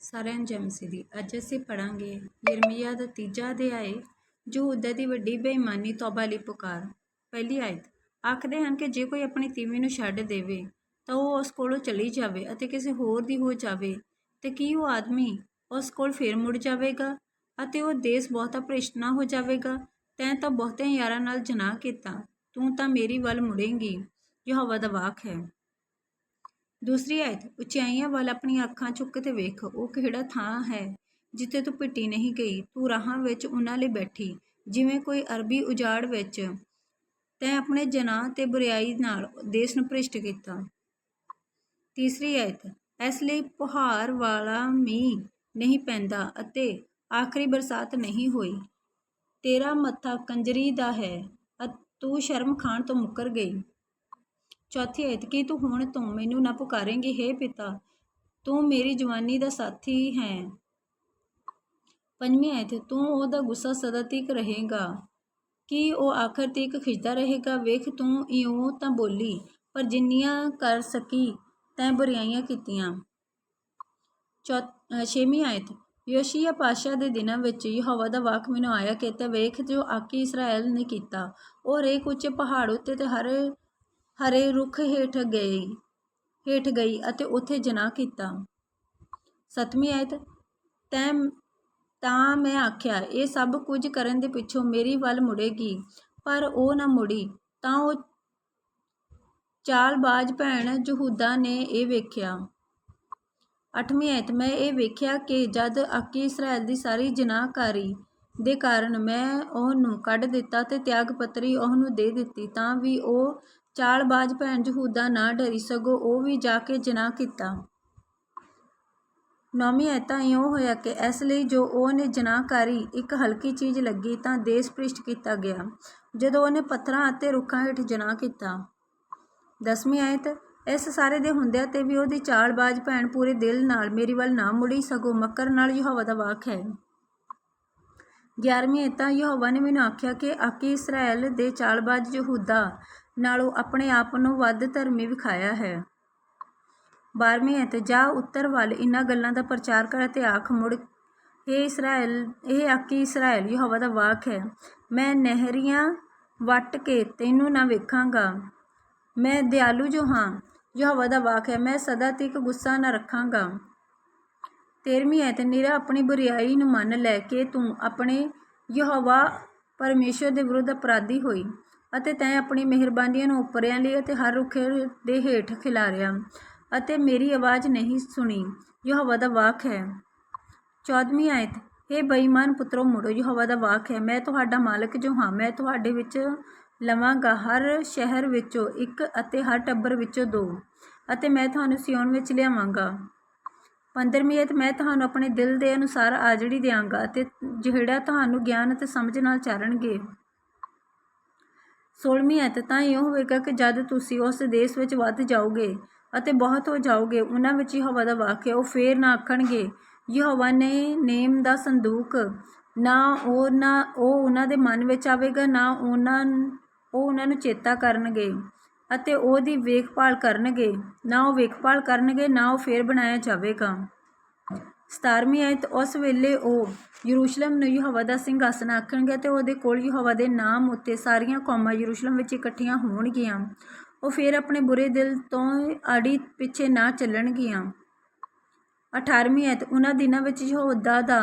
ਸਾਰਿਆਂ ਨੂੰ ਜੈ ਦੀ ਅੱਜ ਅਸੀਂ ਪੜਾਂਗੇ ਯਿਰਮੀਆ ਦਾ ਤੀਜਾ ਅਧਿਆਇ ਯਹੂਦਾ ਦੀ ਵੱਡੀ ਬੇਈਮਾਨੀ ਤੌਬਾ ਲਈ ਪੁਕਾਰ। ਪਹਿਲੀ ਆਇਤ, ਆਖਦੇ ਹਨ ਕਿ ਜੇ ਕੋਈ ਆਪਣੀ ਤੀਵੀਂ ਨੂੰ ਛੱਡ ਦੇਵੇ, ਤਾਂ ਉਹ ਉਸ ਕੋਲੋਂ ਚਲੀ ਜਾਵੇ ਅਤੇ ਕਿਸੇ ਹੋਰ ਦੀ ਹੋ ਜਾਵੇ, ਤੇ ਕੀ ਉਹ ਆਦਮੀ ਉਸ ਕੋਲ ਫੇਰ ਮੁੜ ਜਾਵੇਗਾ ਅਤੇ ਉਹ ਦੇਸ਼ ਬਹੁਤਾ ਭ੍ਰਿਸ਼ਟ ਨਾ ਹੋ ਜਾਵੇਗਾ? ਤੈਂ ਤਾਂ ਬਹੁਤਿਆਂ ਯਾਰਾਂ ਨਾਲ ਜਨਾਹ ਕੀਤਾ, ਤੂੰ ਤਾਂ ਮੇਰੀ ਵੱਲ ਮੁੜੇਂਗੀ। ਯਹੋਵਾ ਦਾ ਵਾਕ ਹੈ। ਦੂਸਰੀ ਆਇਤ, ਉਚਾਈਆਂ ਵੱਲ ਆਪਣੀਆਂ ਅੱਖਾਂ ਚੁੱਕ ਕੇ ਵੇਖ, ਉਹ ਕਿਹੜਾ ਥਾਂ ਹੈ ਜਿੱਥੇ ਤੂੰ ਪਿੱਟੀ ਨਹੀਂ ਗਈ? ਤੂੰ ਰਾਹਾਂ ਵਿੱਚ ਉਹਨਾਂ ਲਈ ਬੈਠੀ, ਜਿਵੇਂ ਕੋਈ ਅਰਬੀ ਉਜਾੜ ਵਿੱਚ ਤੈਂ ਆਪਣੇ ਜਨਾਹ ਤੇ ਬੁਰਿਆਈ ਨਾਲ ਦੇਸ਼ ਨੂੰ ਭ੍ਰਿਸ਼ਟ ਕੀਤਾ। ਤੀਸਰੀ ਆਇਤ, ਇਸ ਲਈ ਪੁਹਾਰ ਵਾਲਾ ਮੀਂਹ ਨਹੀਂ ਪੈਂਦਾ ਅਤੇ ਆਖਰੀ ਬਰਸਾਤ ਨਹੀਂ ਹੋਈ। ਤੇਰਾ ਮੱਥਾ ਕੰਜਰੀ ਦਾ ਹੈ ਅਤੇ ਤੂੰ ਸ਼ਰਮ ਖਾਣ ਤੋਂ ਮੁੱਕਰ ਗਈ। ਚੌਥੀ ਆਇਤ ਕੀ ਤੂੰ ਹੁਣ ਤੋਂ ਮੈਨੂੰ ਨਾ ਪੁਕਾਰੇਂਗੀ ਹੇ ਪਿਤਾ, ਤੂੰ ਮੇਰੀ ਜਵਾਨੀ ਦਾ ਸਾਥੀ ਹੈ। ਪੰਜਵੀਂ ਆਇਤ ਤੂੰ ਉਹਦਾ ਗੁੱਸਾ ਸਦਾ ਤੀਕ ਰਹੇਗਾ। ਕਿ ਉਹ ਆਖਰ ਤੀਕ ਖਿੱਚਦਾ ਰਹੇਗਾ? ਵੇਖ, ਤੂੰ ਇਉਂ ਤਾਂ ਬੋਲੀ, ਪਰ ਜਿੰਨੀਆਂ ਕਰ ਸਕੀ, ਤੈਂ ਬੁਰਾਈਆਂ ਕੀਤੀਆਂ। ਚੌ ਛੇਵੀਂ ਆਇਤ ਯੋਸ਼ੀਆ ਪਾਸ਼ਾ ਦੇ ਦਿਨਾਂ ਵਿੱਚ ਯਹੋਵਾ ਦਾ ਵਾਕ ਮੈਨੂੰ ਆਇਆ ਕਿ ਤੇ ਵੇਖ, ਜੋ ਆਕੀ ਇਸਰਾਇਲ ਨੇ ਕੀਤਾ, ਉਹ ਰੇਕ ਉੱਚੇ ਪਹਾੜ ਉੱਤੇ ਤੇ ਹਰ ਹਰੇ ਰੁੱਖ ਹੇਠ ਗਈ ਹੇਠ ਗਈ ਅਤੇ ਉੱਥੇ ਜਨਾਹ ਕੀਤਾ। ਸਤਵੀਂ ਆਇਤ, ਤੈਂ, ਤਾਂ ਮੈਂ ਆਖਿਆ, ਇਹ ਸਭ ਕੁਝ ਕਰਨ ਦੇ ਪਿੱਛੋਂ ਮੇਰੀ ਵੱਲ ਮੁੜੇਗੀ, ਪਰ ਉਹ ਨਾ ਮੁੜੀ। ਤਾਂ ਉਹ ਚਾਲਬਾਜ਼ ਭੈਣ ਯਹੂਦਾ ਨੇ ਇਹ ਵੇਖਿਆ। ਅੱਠਵੀਂ ਆਇਤ, ਮੈਂ ਇਹ ਵੇਖਿਆ ਕਿ ਜਦ ਆਕੀ ਇਸਰਾਇਲ ਦੀ ਸਾਰੀ ਜਨਾਹਕਾਰੀ ਦੇ ਕਾਰਨ ਮੈਂ ਉਹਨੂੰ ਕੱਢ ਦਿੱਤਾ ਤੇ ਤਿਆਗ ਪੱਤਰੀ ਉਹਨੂੰ ਦੇ ਦਿੱਤੀ, ਤਾਂ ਵੀ ਉਹ ਚਾਲਬਾਜ਼ ਭੈਣ ਯਹੂਦਾ ਨਾ ਡਰੀ ਸਗੋਂ ਉਹ ਵੀ ਜਾ ਕੇ ਜਨਾਹ ਕੀਤਾ। ਨੌਵੀਂ ਆਇਤਾਂ ਇਉਂ ਹੋਇਆ ਕਿ ਇਸ ਲਈ ਜੋ ਉਹਨੇ ਜਨਾਹਕਾਰੀ ਇੱਕ ਹਲਕੀ ਚੀਜ਼ ਲੱਗੀ ਤਾਂ ਦੇਸ਼ ਭ੍ਰਿਸ਼ਟ ਕੀਤਾ ਗਿਆ, ਜਦੋਂ ਉਹਨੇ ਪੱਥਰਾਂ ਅਤੇ ਰੁੱਖਾਂ ਹੇਠ ਜਨਾਹ ਕੀਤਾ। ਦਸਵੀਂ ਆਇਤ, ਇਸ ਸਾਰੇ ਦੇ ਹੁੰਦਿਆਂ ਤੇ ਵੀ ਉਹਦੀ ਚਾਲਬਾਜ਼ ਭੈਣ ਪੂਰੇ ਦਿਲ ਨਾਲ ਮੇਰੀ ਵੱਲ ਨਾ ਮੁੜੀ ਸਗੋਂ ਮੱਕਰ ਨਾਲ ਯਹੋਵਾ ਦਾ ਵਾਕ ਹੈ। 11ਵੀਂ ਆਇਤਾਂ ਯਹੋਵਾ ਨੇ ਮੈਨੂੰ ਆਖਿਆ ਕਿ ਆਕੀ ਇਸਰਾਇਲ ਦੇ ਚਾਲਬਾਜ਼ ਯਹੂਦਾ ਨਾਲੋਂ ਆਪਣੇ ਆਪ ਨੂੰ ਵੱਧ ਧਰਮੀ ਵਿਖਾਇਆ ਹੈ। 12ਵੀਂ ਆਇਤ ਜਾ ਉੱਤਰ ਵੱਲ ਇਨ੍ਹਾਂ ਗੱਲਾਂ ਦਾ ਪ੍ਰਚਾਰ ਕਰ ਅਤੇ ਆਖ ਮੁੜ ਇਹ ਇਸਰਾਇਲ ਇਹ ਆਕੀ ਇਸਰਾਇਲ ਯਹੋਵਾ ਦਾ ਵਾਕ ਹੈ, ਮੈਂ ਨਹਿਰੀਆਂ ਵੱਟ ਕੇ ਤੈਨੂੰ ਨਾ ਵੇਖਾਂਗਾ। ਮੈਂ ਦਿਆਲੂ ਜੋ ਹਾਂ, ਯਹੋਵਾ ਦਾ ਵਾਕ ਹੈ, ਮੈਂ ਸਦਾ ਤੱਕ ਗੁੱਸਾ ਨਾ ਰੱਖਾਂਗਾ। ਤੇਰਵੀਂ ਆਇਤ, ਨਿਰਾ ਆਪਣੀ ਬੁਰੀਾਈ ਨੂੰ ਮੰਨ ਲੈ ਕੇ ਤੂੰ ਆਪਣੇ ਯਹੋਵਾ ਪਰਮੇਸ਼ਰ ਦੇ ਵਿਰੁੱਧ ਅਪਰਾਧੀ ਹੋਈ ਅਤੇ ਤੈਂ ਆਪਣੀ ਮਿਹਰਬਾਨੀਆਂ ਨੂੰ ਉੱਪਰਿਆਂ ਲਈ ਅਤੇ ਹਰ ਰੁੱਖ ਦੇ ਹੇਠ ਖਿਲਾਰਿਆ ਅਤੇ ਮੇਰੀ ਆਵਾਜ਼ ਨਹੀਂ ਸੁਣੀ। ਯਹੋਵਾ ਦਾ ਵਾਕ ਹੈ। ਚੌਦਵੀਂ ਆਇਤ हे ਬੇਈਮਾਨ ਪੁੱਤਰੋ, ਮੁੜੋ। ਯਹੋਵਾ ਦਾ ਵਾਕ ਹੈ, ਮੈਂ ਤੁਹਾਡਾ ਮਾਲਕ ਜੋ ਹਾਂ, ਮੈਂ ਤੁਹਾਡੇ ਵਿੱਚ ਲਵਾਂਗਾ। ਹਰ ਸ਼ਹਿਰ ਵਿੱਚੋਂ ਇੱਕ ਅਤੇ ਹਰ ਟੱਬਰ ਵਿੱਚੋਂ ਦੋ ਅਤੇ ਮੈਂ ਤੁਹਾਨੂੰ ਸਿਓਨ ਵਿੱਚ ਲਿਆਵਾਂਗਾ। ਪੰਦਰਵੀਂ ਆਇਤ ਮੈਂ ਤੁਹਾਨੂੰ ਆਪਣੇ ਦਿਲ ਦੇ ਅਨੁਸਾਰ ਆਜੜੀ ਦਿਆਂਗਾ ਅਤੇ ਜਿਹੜਾ ਤੁਹਾਨੂੰ ਗਿਆਨ ਅਤੇ ਸਮਝ ਨਾਲ ਚਾਰਨਗੇ। ਸੋਲਵੀਂ ਆਇਤ ਤਾਂ ਇਹ ਹੋਵੇਗਾ ਕਿ ਜਦ ਤੁਸੀਂ ਉਸ ਦੇਸ਼ ਵਿੱਚ ਵੱਧ ਜਾਓਗੇ ਅਤੇ ਬਹੁਤ ਹੋ ਜਾਓਗੇ, ਉਹਨਾਂ ਵਿੱਚ ਯਹੋਵਾ ਦਾ ਵਾਕਿਆ ਉਹ ਫੇਰ ਨਾ ਆਖਣਗੇ, ਯਹੋਵਾ ਨੇ ਨੇਮ ਦਾ ਸੰਦੂਕ, ਨਾ ਉਹ ਨਾ ਉਹ ਉਹਨਾਂ ਦੇ ਮਨ ਵਿੱਚ ਆਵੇਗਾ, ਨਾ ਉਹਨਾਂ, ਉਹ ਉਹਨਾਂ ਨੂੰ ਚੇਤਾ ਕਰਨਗੇ। ਅਤੇ ਉਹਦੀ ਵੇਖਭਾਲ ਕਰਨਗੇ। ਨਾ ਉਹ ਵੇਖਭਾਲ ਕਰਨਗੇ, ਨਾ ਉਹ ਫੇਰ ਬਣਾਇਆ ਜਾਵੇਗਾ। ਸਤਾਰਵੀਂ ਆਇਤ, ਉਸ ਵੇਲੇ ਉਹ ਯਰੂਸ਼ਲਮ ਨੂੰ ਯਹੋਵਾ ਦਾ ਸਿੰਘਾਸਨ ਆਖਣਗੇ ਤੇ ਉਹਦੇ ਕੋਲ ਯਹੋਵਾ ਦੇ ਨਾਮ ਉੱਤੇ ਸਾਰੀਆਂ ਕੌਮਾਂ ਯਰੂਸ਼ਲਮ ਵਿੱਚ ਇਕੱਠੀਆਂ ਹੋਣਗੀਆਂ। ਉਹ ਫਿਰ ਆਪਣੇ ਬੁਰੇ ਦਿਲ ਤੋਂ ਆੜੀ ਪਿੱਛੇ ਨਾ ਚੱਲਣਗੀਆਂ। 18ਵੀਂ ਆਇਤ, ਉਹਨਾਂ ਦਿਨਾਂ ਵਿੱਚ ਯਹੋਦਾ ਦਾ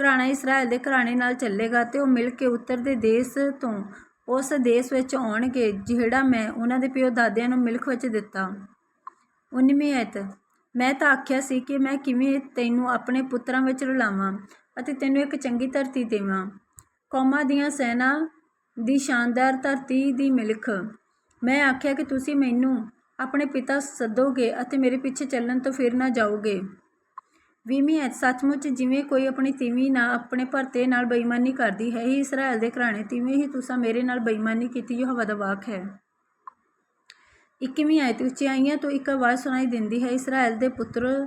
ਘਰਾਣਾ ਇਸਰਾਇਲ ਦੇ ਘਰਾਣੇ ਨਾਲ ਚੱਲੇਗਾ ਤੇ ਉਹ ਮਿਲ ਕੇ ਉੱਤਰ ਦੇ ਦੇਸ਼ ਤੋਂ ਉਸ ਦੇਸ਼ ਵਿੱਚ ਆਉਣਗੇ ਜਿਹੜਾ ਮੈਂ ਉਹਨਾਂ ਦੇ ਪਿਓ ਦਾਦਿਆਂ ਨੂੰ ਮਿਲਖ ਵਿੱਚ ਦਿੱਤਾ। 19ਵੀਂ ਆਇਤ ਮੈਂ ਤਾਂ ਆਖਿਆ ਸੀ ਕਿ ਮੈਂ ਕਿਵੇਂ ਤੈਨੂੰ ਆਪਣੇ ਪੁੱਤਰਾਂ ਵਿੱਚ ਰਲਾਵਾਂ ਅਤੇ ਤੈਨੂੰ ਇੱਕ ਚੰਗੀ ਧਰਤੀ ਦੇਵਾਂ। ਕੌਮਾਂ ਦੀਆਂ ਸੈਨਾ ਦੀ ਸ਼ਾਨਦਾਰ ਧਰਤੀ ਦੀ ਮਿਲਖ। ਮੈਂ ਆਖਿਆ ਕਿ ਤੁਸੀਂ ਮੈਨੂੰ ਆਪਣੇ ਪਿਤਾ ਸੱਦੋਗੇ ਅਤੇ ਮੇਰੇ ਪਿੱਛੇ ਚੱਲਣ ਤੋਂ ਫਿਰ ਨਾ ਜਾਓਗੇ। ਵੀਹਵੀਂ ਐਤ ਸੱਚਮੁੱਚ ਜਿਵੇਂ ਕੋਈ ਆਪਣੀ ਤੀਵੀਂ ਨਾਲ ਆਪਣੇ ਭਰਤੇ ਨਾਲ ਬੇਈਮਾਨੀ ਕਰਦੀ ਹੈ ਹੀ ਇਸਰਾਇਲ ਦੇ ਘਰਾਣੇ ਤਿਵੇਂ ਹੀ ਤੁਸੀਂ ਮੇਰੇ ਨਾਲ ਬੇਈਮਾਨੀ ਕੀਤੀ, ਯਹੋਵਾ ਦਾ ਵਾਕ ਹੈ। ਇੱਕਵੀਂ ਆਇਤ ਉਚਾਈਆਂ ਤੋਂ ਇੱਕ ਆਵਾਜ਼ ਸੁਣਾਈ ਦਿੰਦੀ ਹੈ ਇਸਰਾਇਲ ਦੇ ਪੁੱਤਰ,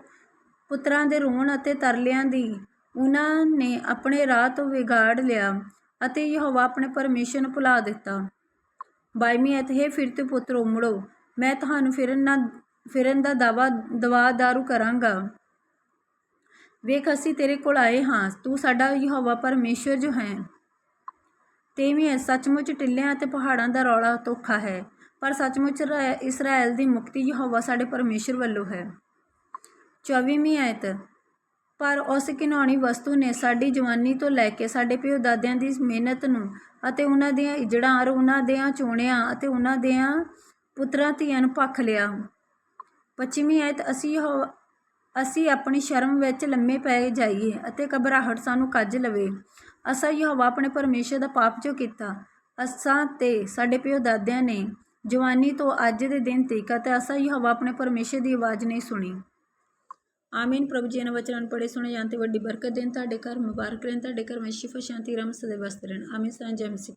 ਪੁੱਤਰਾਂ ਦੇ ਰੋਣ ਅਤੇ ਤਰਲਿਆਂ ਦੀ, ਉਹਨਾਂ ਨੇ ਆਪਣੇ ਰਾਹ ਤੋਂ ਵਿਗਾੜ ਲਿਆ ਅਤੇ ਯਹੋਵਾ ਆਪਣੇ ਪਰਮੇਸ਼ਰ ਨੂੰ ਭੁਲਾ ਦਿੱਤਾ। ਬਾਈਵੀਂ ਆਇਤ, ਹੈ ਫਿਰ ਤੇ ਪੁੱਤਰੋ ਮੁੜੋ ਮੈਂ ਤੁਹਾਨੂੰ ਫਿਰਨ ਨਾ, ਫਿਰਨ ਦਾ ਦਾਵਾ, ਦਵਾ ਦਾਰੂ ਕਰਾਂਗਾ। ਵੇਖ, ਅਸੀਂ ਤੇਰੇ ਕੋਲ ਆਏ ਹਾਂ। ਤੂੰ ਸਾਡਾ ਯਹੋਵਾ ਪਰਮੇਸ਼ਵਰ ਜੋ ਹੈ। ਤੇਵੀਂ ਸੱਚਮੁੱਚ ਟਿੱਲਿਆਂ ਅਤੇ ਪਹਾੜਾਂ ਦਾ ਰੌਲਾ ਧੋਖਾ ਹੈ, ਪਰ ਸੱਚਮੁੱਚ ਰ- ਇਸਰਾਇਲ ਦੀ ਮੁਕਤੀ ਯਹੋਵਾ ਸਾਡੇ ਪਰਮੇਸ਼ਰ ਵੱਲੋਂ ਹੈ। 24ਵੀਂ ਆਇਤ। ਪਰ ਉਸ ਘਿਨਾਉਣੀ ਵਸਤੂ ਨੇ ਸਾਡੀ ਜਵਾਨੀ ਤੋਂ ਲੈ ਕੇ ਸਾਡੇ ਪਿਓ ਦਾਦਿਆਂ ਦੀ ਮਿਹਨਤ ਨੂੰ ਅਤੇ ਉਹਨਾਂ ਦੀਆਂ ਇਜੜਾਂ ਔਰ ਉਹਨਾਂ ਦੀਆਂ ਚੋਣਿਆਂ ਅਤੇ ਉਹਨਾਂ ਦੀਆਂ ਪੁੱਤਰਾਂ ਧੀਆਂ ਨੂੰ ਭੱਖ ਲਿਆ। ਪੱਛਮੀ ਆਇਤ, ਅਸੀਂ ਯਹੋ ਅਸੀਂ ਆਪਣੀ ਸ਼ਰਮ ਵਿੱਚ ਲੰਮੇ ਪੈ ਜਾਈਏ ਅਤੇ ਘਬਰਾਹਟ ਸਾਨੂੰ ਕੱਜ ਲਵੇ। ਅਸਾਂ ਯਹੋਵਾ ਆਪਣੇ ਪਰਮੇਸ਼ਰ ਦਾ ਪਾਪ ਜੋ ਕੀਤਾ, ਅਸਾਂ ਤੇ ਸਾਡੇ ਪਿਓ ਦਾਦਿਆਂ ਨੇ ਜਵਾਨੀ ਤੋਂ ਅੱਜ ਦੇ ਦਿਨ ਤੱਕ ਅਤੇ ਅਸਾਂ ਯਹੋਵਾ ਆਪਣੇ ਪਰਮੇਸ਼ਰ ਦੀ ਆਵਾਜ਼ ਨਹੀਂ ਸੁਣੀ। ਆਮੀਨ। ਪ੍ਰਭੂ ਜੀ ਇਹਨਾਂ ਵਚਨ ਨੂੰ ਪੜ੍ਹੇ, ਸੁਣੇ ਜਾਣ ਤੇ ਵੱਡੀ ਬਰਕਤ ਦੇਣ ਤੁਹਾਡੇ ਘਰ, ਮੁਬਾਰਕ ਰਹਿਣ ਤੁਹਾਡੇ ਘਰ ਵਿੱਚ ਸ਼ਿਫਾ ਸ਼ਾਂਤੀ, ਰਮ ਸਦੇ ਵਸਤ ਰਹਿਣ। ਆਮੀਨ। ਸਾਂ ਜੈ ਮਸੀਹ